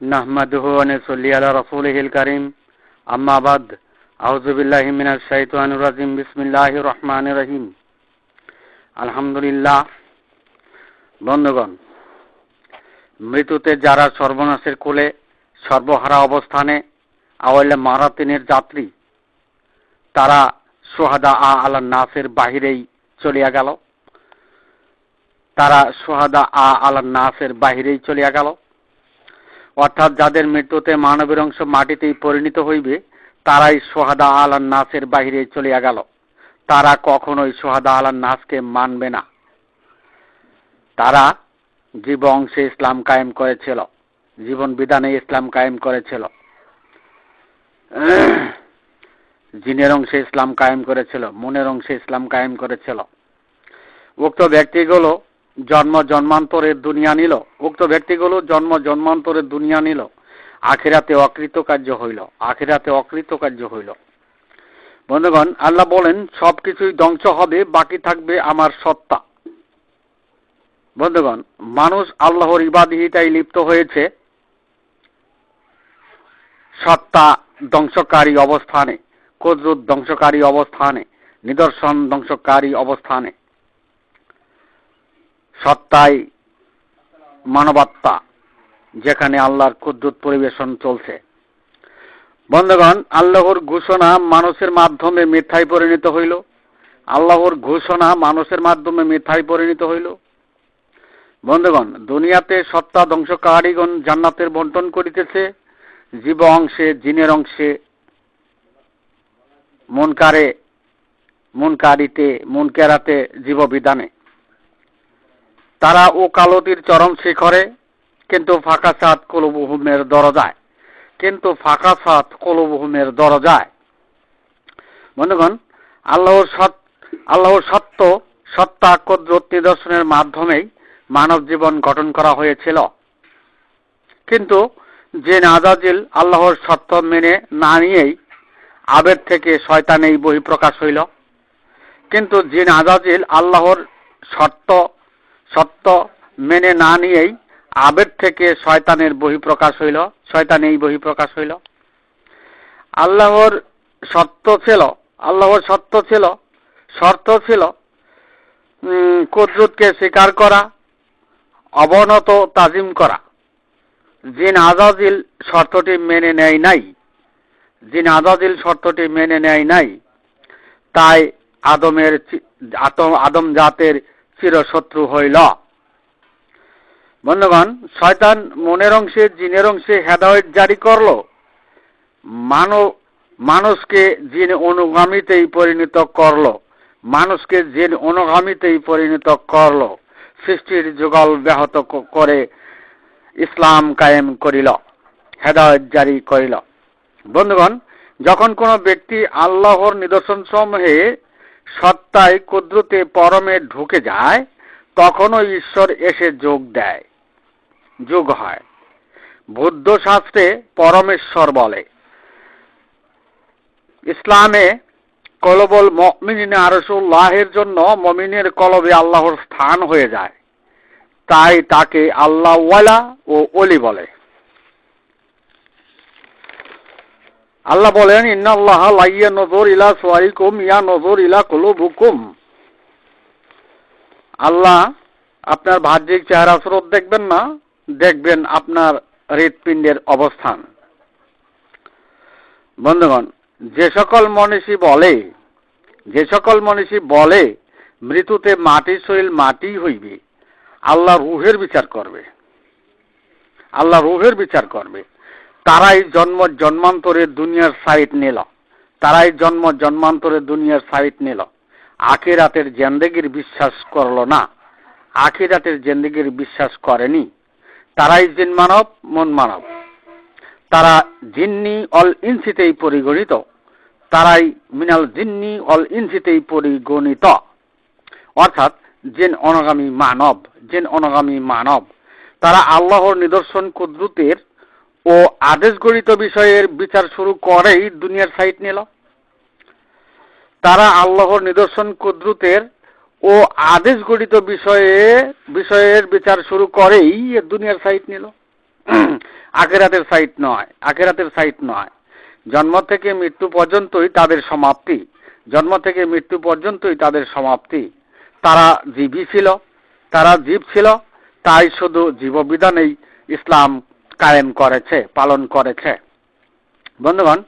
নাহমাদুহু আনসল্লি بعد রসুলহিল بالله আম্মাবাদ الشيطان الرجيم بسم الله বিসমিল্লাহ الرحيم الحمد আলহামদুলিল্লাহ। বন্ধুগণ, মৃত্যুতে যারা সর্বনাশের কোলে, সর্বহারা অবস্থানে আওয়ালে মারাতিনের যাত্রী, তারা সোহাদা আ আলা নাসের বাহিরেই চলিয়া গেল। তারা সোহাদা আ আলা নাসের বাহিরেই চলিয়া গেল। অর্থাৎ যাদের মৃত্যুতে মানবের অংশ মাটিতেই পরিণত হইবে, তারাই সোহাদা আলান নাসের বাহিরে চলিয়া গেল। তারা কখনোই সোহাদা আলান নাসকে মানবে না। তারা জীব অংশে ইসলাম কায়েম করেছিল। জীবন বিধানে ইসলাম কায়েম করেছিল। জিনের অংশে ইসলাম কায়েম করেছিল, মনের অংশে ইসলাম কায়েম করেছিল। উক্ত ব্যক্তিগুলো জন্ম জন্মান্তরের দুনিয়া নিল। উক্ত ব্যক্তিগুলো জন্ম জন্মান্তরের দুনিয়া নিল। আখিরাতে অকৃতকার্য হইল। আখিরাতে অকৃতকার্য হইল। বন্ধুগণ, আল্লাহ বলেন সব কিছুই ধ্বংস হবে, বাকি থাকবে আমার সত্তা। বন্ধুগণ, মানুষ আল্লাহর ইবাদিহিতায় লিপ্ত হয়েছে। সত্তা ধ্বংসকারী অবস্থানে, কদ্রুত ধ্বংসকারী অবস্থানে, নিদর্শন ধ্বংসকারী অবস্থানে। সত্তাই মানবাত্মা, যেখানে আল্লাহর কুদ্দুত পরিবেশন চলছে। বন্ধুগণ, আল্লাহর ঘোষণা মানুষের মাধ্যমে মিথ্যায় পরিণত হইল। আল্লাহর ঘোষণা মানুষের মাধ্যমে মিথ্যায় পরিণত হইল। বন্ধুগণ, দুনিয়াতে সত্তা ধ্বংসকারীগণ জান্নাতের বন্টন করিতেছে। জীব অংশে, জিনের অংশে, মনকারে, মনকারিতে, মনকেরাতে জীব বিধানে তারা ও কালতির চরম শিখরে, কিন্তু ফাঁকা সাত কলবহুমের দরজায়। কিন্তু ফাঁকা সাত কলবহুমের দরজায়। বন্ধুগণ, আল্লাহর সৎ, আল্লাহর সত্য, সত্তা কদ্রত নিদর্শনের মাধ্যমেই মানব জীবন গঠন করা হয়েছিল। কিন্তু যে নাজাজিল আল্লাহর সত্য মেনে না নিয়েই আবের থেকে শয়তানেই বহিঃপ্রকাশ হইল। কিন্তু যে নাজাজিল আল্লাহর সত্য সত্য মেনে না নিয়েই আবের থেকে শয়তানের বহিঃপ্রকাশ হইল। শয়তান এই বহিঃপ্রকাশ হইল। আল্লাহর সত্য ছিল, আল্লাহর সত্য ছিল, শর্ত ছিল কুদরতকে স্বীকার করা, অবনত তাজিম করা। জিন আজাজিল শর্তটি মেনে নেয় নাই। জিন আজাজিল শর্তটি মেনে নেয় নাই। তাই আদমের আদম জাতের চিরশত্রু হইল। বন্ধুগণ, শয়তান মনের অংশে, জিনের অংশে হেদায়ত জারি করল। মানব মানুষকে জিন অনুগামীতেই পরিণত করল। মানুষকে জিন অনুগামীতেই পরিণত করল। সৃষ্টির যুগল ব্যাহত করে ইসলাম কায়েম করিল, হেদায়ত জারি করিল। বন্ধুগণ, যখন কোনো ব্যক্তি আল্লাহর নিদর্শন সমূহে সত্তায় কুদ্রুতে পরমে ঢুকে যায়, তখনও ঈশ্বর এসে যোগ দেয়। যোগ হয়। বৌদ্ধ শাস্ত্রে পরমেশ্বর বলে। ইসলামে কলবল মমিন আরসুল্লাহের জন্য মমিনের কলবে আল্লাহর স্থান হয়ে যায়। তাই তাকে আল্লাহওয়ালা ও অলি বলে। আল্লাহ বলেন, ইন্নাল্লাহ লাইয়া নজর ইলা সোয়ারিকুম ইয়া নজর ইলা কুলুবুকুম। আল্লাহ আপনার বাহ্যিক চেহারা স্রোত দেখবেন না, দেখবেন আপনার হৃৎপিণ্ডের অবস্থান। বন্ধুগণ, যে সকল মনীষী বলে, যে সকল মনীষী বলে, মৃত্যুতে মাটি শৈল মাটি হইবে, আল্লাহ রুহের বিচার করবে। আল্লাহ রুহের বিচার করবে। তারাই জন্ম জন্মান্তরের দুনিয়ার সাইট নিল। তারাই জন্ম জন্মান্তরের দুনিয়ার সাইট নিল। আখিরাতের জেন্দেগির বিশ্বাস করল না। আখিরাতের জেন্দেগির বিশ্বাস করেনি। তারাই জিন মানব, মন মানব। তারা জিন্নি অল ইনসিতেই পরিগণিত। তারাই মিনাল জিন্নি অল ইনসিতেই পরিগণিত। অর্থাৎ জেন অনগামী মানব, জেন অনগামী মানব। তারা আল্লাহর নিদর্শন কুদ্রুতের ও আদেশ গড়িত বিষয়ের বিচার শুরু করেই দুনিয়ার সাইট নিল। তারা আল্লাহর নিদর্শন কুদ্রুতের ও আদেশ গঠিত বিষয়ে, বিষয়ের বিচার শুরু করেই দুনিয়ার সাইট নিল। আখেরাতের সাইট নয়, আখেরাতের সাইট নয়। জন্ম থেকে মৃত্যু পর্যন্তই তাদের সমাপ্তি। জন্ম থেকে মৃত্যু পর্যন্তই তাদের সমাপ্তি। তারা জীবী ছিল, তারা জীব ছিল, তাই শুধু জীববিধানেই ইসলাম কায়েম করেছে, পালন করেছে। বন্ধুগণ,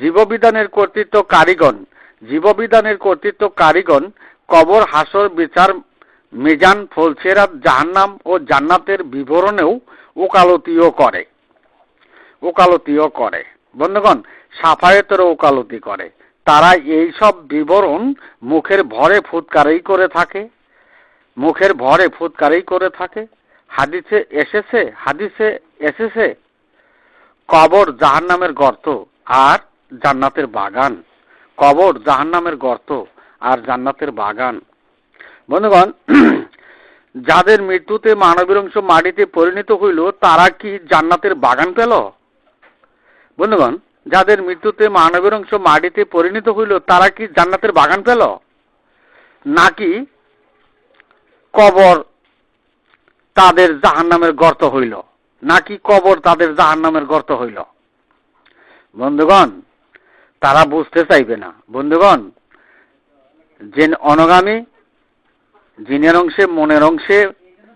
জীববিধানের কর্তৃত্ব কারিগণ, জীববিধানের কর্তৃত্ব কারিগণ কবর, হাসর, বিচার, মিজান, ফলসেরাত, জাহান্নাম ও জান্নাতের বিবরণেও ওকালতিও করে। ওকালতিও করে। বন্ধুগণ, সাফায়েতেরও ওকালতি করে। তারা এই সব বিবরণ মুখের ভরে ফুৎকারেই করে থাকে। মুখের ভরে ফুৎকারেই করে থাকে। হাদিসে এসেছে হাদিসে এসেছে, কবর জাহান্নামের গর্ত আর জান্নাতের বাগান। কবর জাহান্নামের গর্ত আর জান্নাতের বাগান। বন্ধুগণ, যাদের মৃত্যুতে মানবের অংশ মাটিতে পরিণত হইল, তারা কি জান্নাতের বাগান পেল? বন্ধুগণ, যাদের মৃত্যুতে মানবের অংশ মাটিতে পরিণত হইল, তারা কি জান্নাতের বাগান পেল? নাকি কবর তাদের জাহান্নামের গর্ত হইল। নাকি কবর তাদের জাহান্নামের গর্ত হইল? বন্ধুগণ, তারা বুঝতে চাইবে না। বন্ধুগণ যে অনগামী, জিনের অংশে, মনের অংশে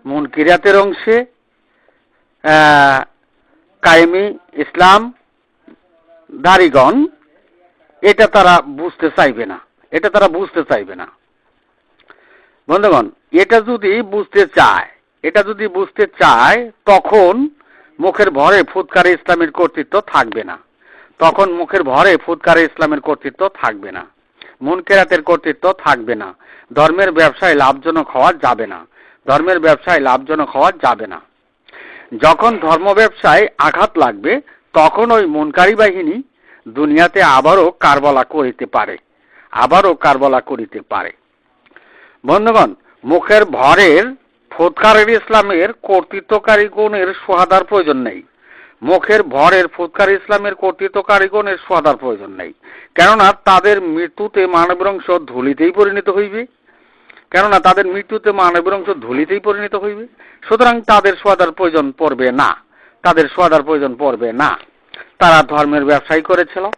মন কিরাতের অংশে কায়েমি ইসলাম দারিগণ, এটা তারা বুঝতে চাইবে না। এটা তারা বুঝতে চাইবে না। বন্ধুগণ, এটা যদি বুঝতে চায় এটা যদি বুঝতে চায়, তখন মুখের ভরে ফুৎকারে ইসলামের কর্তৃত্ব থাকবে না। তখন মুখের ভরে ফুৎকারে ইসলামের কর্তৃত্ব থাকবে না। মুনকেরাতের কর্তৃত্ব থাকবে না। ধর্মের ব্যবসায় লাভজনক হওয়া যাবে না। ধর্মের ব্যবসায় লাভজনক হওয়া যাবে না। যখন ধর্ম ব্যবসায় আঘাত লাগবে, তখন ওই মুনকারী বাহিনী দুনিয়াতে আবারও কারবলা করিতে পারে। আবারও কারবলা করিতে পারে। বন্ধুগণ, মুখের ভরের ফুৎকারের ইসলামের কর্তৃত্বকারী গুণের সোহাদার প্রয়োজন নেই। মুখের ভরের ফুৎকার ইসলামের কর্তৃত্বকারী গুণের সোহাদার প্রয়োজন নেই। কেননা তাদের মৃত্যুতে মানবের অংশ ধুলিতেই পরিণত হইবে। কেননা তাদের মৃত্যুতে মানবের অংশ ধুলিতেই পরিণত হইবে। সুতরাং তাদের সোয়াদার প্রয়োজন পড়বে না। তাদের সোয়াদার প্রয়োজন পড়বে না। তারা ধর্মের ব্যবসায়ী করেছিল।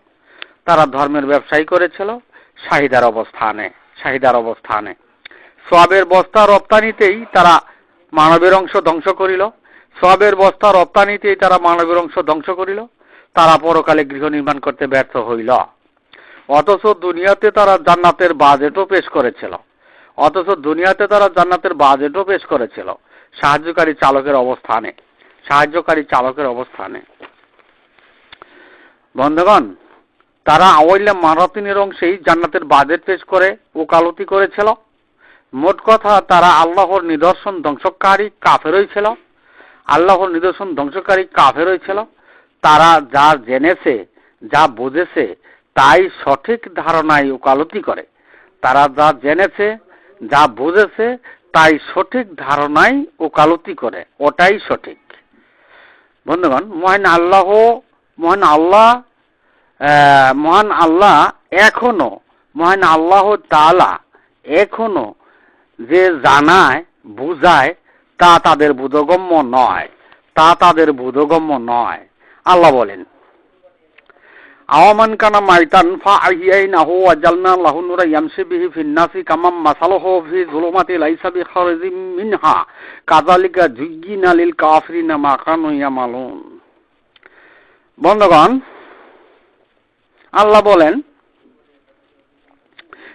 তারা ধর্মের ব্যবসায়ী করেছিল। শাহিদার অবস্থানে শাহিদার অবস্থানে। সবের বস্তা রপ্তানিতেই তারা মানবের অংশ ধ্বংস করিল। সবের বস্তা রপ্তানিতেই তারা মানবের অংশ ধ্বংস করিল। তারা পরকালে গৃহ নির্মাণ করতে ব্যর্থ হইল। অথচ দুনিয়াতে তারা জান্নাতের বাজেটও পেশ করেছিল। অথচ দুনিয়াতে তারা জান্নাতের বাজেটও পেশ করেছিল। সাহায্যকারী চালকের অবস্থানে। সাহায্যকারী চালকের অবস্থানে। বন্ধুগণ, তারা আওয়াইলা মারাতিনের অংশেই জান্নাতের বাজেট পেশ করে, ওকালতি করেছিল। মোট কথা, তারা আল্লাহর নিদর্শন ধ্বংসকারী কাফে রয়েছিল আল্লাহর নিদর্শন ধ্বংসকারী কাফে রয়েছিল তারা যা জেনেছে, যা বুঝেছে, তাই সঠিক ধারণায় ওকালতি করে। তারা যা জেনেছে, যা বুঝেছে, তাই সঠিক ধারণায় ওকালতি করে। ওটাই সঠিক। বন্ধুগণ, মহান আল্লাহ মহান আল্লাহ মহান আল্লাহ এখনও, মহান আল্লাহ তালা এখনও যে জানায়, বুঝায়, তা তাদের বোধগম্য নয়। তা তাদের বোধগম্য নয়। আল্লাহ বলেন, আওয়ামান কানা মাইতান ফা আহিয়াইনাহু ওয়াজালনা লাহু নূরা ইয়ামশি বিহি ফিন নাসি কামাম মাসালুহু ফি যুলুমাতি লাইসা বিখারিজিম মিনহা। কাযালিকা যুজ্জিনা লিল কাফিরিনা মা কানু ইয়ামালুন। বন্ধুগণ, আল্লাহ বলেন,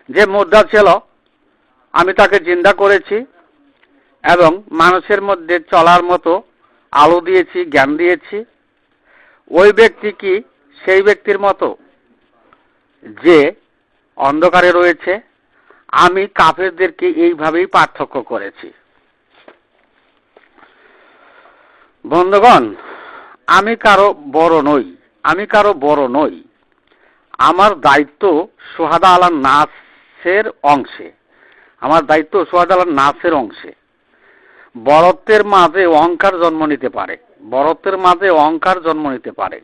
যে মুদ্রা ছিল আমি তাকে জিন্দা করেছি এবং মানুষের মধ্যে চলার মতো আলো দিয়েছি, জ্ঞান দিয়েছি। ওই ব্যক্তি কি? সেই ব্যক্তির মতো যে অন্ধকারে রয়েছে। আমি কাফেরদেরকে এইভাবেই পার্থক্য করেছি। বন্ধুগণ, আমি কারও বড় নই। আমি কারও বড় নই। আমার দায়িত্ব সোহাদা আলা নাসের অংশে। আমার দায়িত্ব সোহাদা আলা নাসের অংশে। বরত্বের মাঝে অহংকার জন্ম নিতে পারে। বরত্বের মাঝে অহংকার জন্ম নিতে পারে।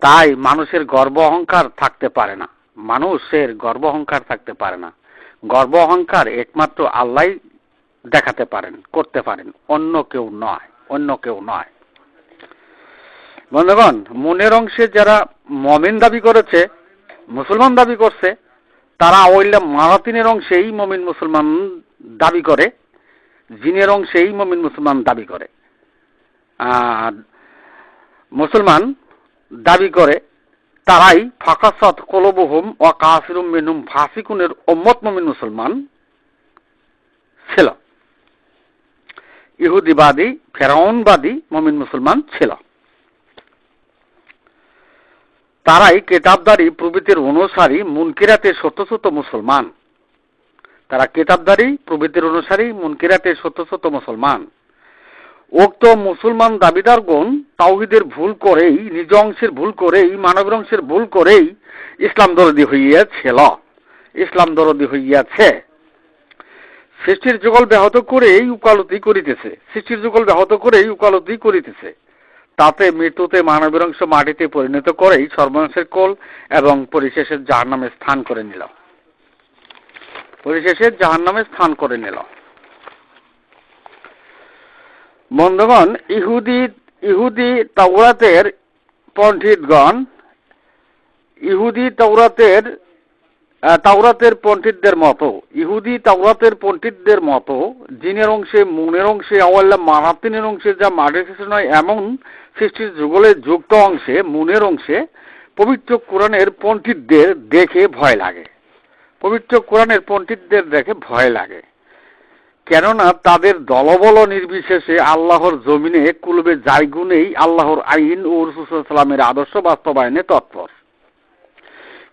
তাই মানুষের গর্ব অহংকার থাকতে পারে না। মানুষের গর্ব অহংকার থাকতে পারে না। গর্ব অহংকার একমাত্র আল্লাহ দেখাতে পারেন, করতে পারেন। অন্য কেউ নয়, অন্য কেউ নয়। বন্ধুগণ, মনের অংশে যারা মমিন দাবি করেছে, মুসলমান দাবি করছে তারা ওইলা মারাতিনের অংশেই মমিন মুসলমান দাবি করে, জিনের অংশেই মমিন মুসলমান দাবি করে। মুসলমান দাবি করে, তারাই ফাঁকাসাত কলবহুম ও কাসিরুম মিনুম ফাসিকুনের ওম্মত মমিন মুসলমান ছিল। ইহুদিবাদী, ফেরাউনবাদী মমিন মুসলমান ছিল। তারাই কেতাবদারি প্রভৃতির অনুসারী মুনকিরাতে শত শত মুসলমান। তারা কেতাবদারি প্রভৃতির অনুসারী মুনকিরাতে শত শত মুসলমান। উক্ত মুসলমান দাবিদারগণ তাওহিদের ভুল করেই, নিজ অংশের ভুল করেই, মানবের অংশের ভুল করেই ইসলাম দরদি হইয়াছিল ইসলাম দরদি হইয়াছে। সৃষ্টির যুগল ব্যাহত করেই উকালতি করিতেছে। সৃষ্টির যুগল ব্যাহত করেই উকালতি করিতেছে। তাতে মৃত্যুতে মানবের অংশ মাটিতে পরিণত করেই সর্বনাশের কোল এবং পরিশেষের জাহার নামে স্থান করে নিল। পরিশেষের জাহার নামে স্থান করে নিল। বন্ধুগণ, ইহুদি ইহুদি তাওরাতের পণ্ডিতগণ, ইহুদি তাওরাতের তাওরাতের পণ্ডিতদের মতো, ইহুদি তাওরাতের পণ্ডিতদের মতো, জিনের অংশে, মুনের অংশে, আওয়াল্লা মানাতিনের অংশে যা মাটির শেষে নয়, এমন সৃষ্টির যুগলের যুক্ত অংশে, মুনের অংশে পবিত্র কোরআনের পণ্ডিতদের দেখে ভয় লাগে। পবিত্র কোরআনের পণ্ডিতদের দেখে ভয় লাগে। কেননা তাদের দলবল নির্বিশেষে আল্লাহর জমিনে কুলবে জায়গুনেই আল্লাহর আইন ও রসুলামের আদর্শ বাস্তবায়নে তৎপর।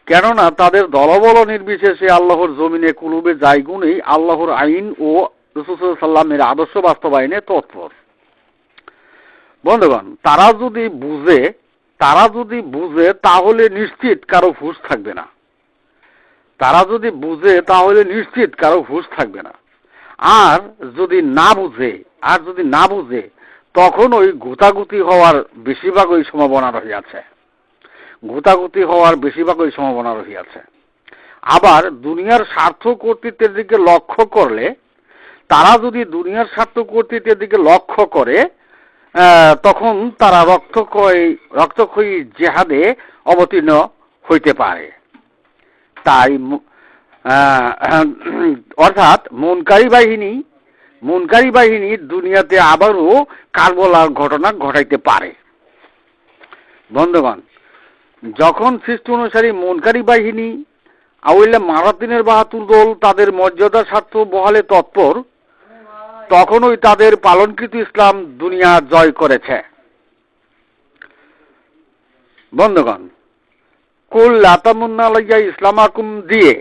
কেননা তাদের দলবল নির্বিশেষে আল্লাহর জমিনে কুলুবে জায়গুনেই আল্লাহর আইন ও রসুলামের আদর্শ বাস্তবায়নে তৎপর। বন্ধুগণ, তারা যদি বুঝে, তারা যদি বুঝে, তাহলে নিশ্চিত কারও হুশ থাকবে না। তারা যদি বুঝে, তাহলে নিশ্চিত কারও হুশ থাকবে না। আর যদি না বুঝে, আর যদি না বুঝে, তখন ওই গুতাগুতি হওয়ার বেশিরভাগ ওই সম্ভাবনা রহিয়াছে। গুতাগুতি হওয়ার বেশিরভাগ ওই সম্ভাবনা রহিয়াছে। আবার দুনিয়ার স্বার্থ কর্তৃত্বের দিকে লক্ষ্য করলে, তারা যদি দুনিয়ার স্বার্থ কর্তৃত্বের দিকে লক্ষ্য করে তখন তারা রক্তক্ষয়, রক্তক্ষয়ী জেহাদে অবতীর্ণ হইতে পারে। তাই অর্থাৎ মনকারী বাহিনী মনকারী বাহিনী দুনিয়াতে আবারও কারবলার ঘটনা ঘটাইতে পারে। বন্ধুগণ, যখন সৃষ্টি অনুসারী মনকারী বাহিনী আউল্লা মারাতিনের বাহাতুর দল তাদের মর্যাদা স্বার্থ বহালে তৎপর তখনই তাদের পালনকৃত ইসলাম দুনিয়া জয় করেছে। বন্ধুগণ, কুল লাতামুন্নালাইয়া ইসলাম আকুম দিয়ে,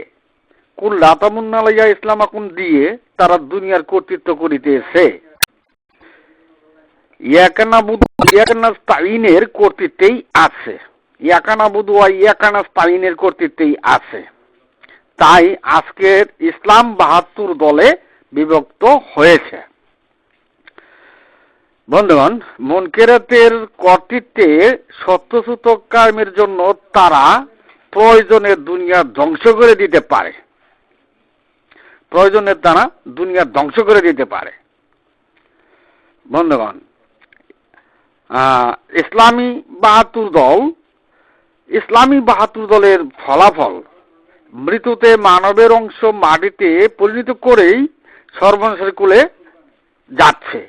কুল লাতামুন্নালাইয়া ইসলাম আকুম দিয়ে তারা দুনিয়ার কর্তৃত্ব করিতেছে। ইয়াকানাবুদের কর্তৃত্বেই আছে। ইয়াকানাবুদু ইয়াকানাস্তাইনের কর্তৃত্বেই আছে। তাই আজকের ইসলাম বাহাত্তর দলে বিভক্ত হয়েছে। বন্ধুগণ, মনকেরাতের কর্তৃত্বে সত্যসূতক কায়েমের জন্য তারা প্রয়োজনে দুনিয়া ধ্বংস করে দিতে পারে। প্রয়োজনের তারা দুনিয়া ধ্বংস করে দিতে পারে। বন্ধুগণ ইসলামী বাহাত্তর দল, ইসলামী বাহাত্তর দলের ফলাফল মৃত্যুতে মানবের অংশ মাটিতে পরিণত করেই সর্বনাশের কুলে যাচ্ছে।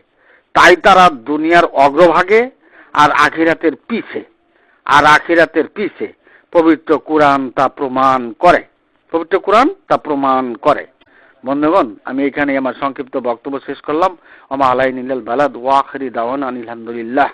তাই তারা দুনিয়ার অগ্রভাগে আর আখিরাতের পিছে, আর আখিরাতের পিছে পবিত্র কোরআন তা প্রমাণ করে। পবিত্র কোরআন তা প্রমাণ করে। বন্ধুগণ, আমি এখানে আমার সংক্ষিপ্ত বক্তব্য শেষ করলাম। আমা আলাই নীলাল বালাদ ওয়াখরি দাওয়ান আনিল আলহামদুলিল্লাহ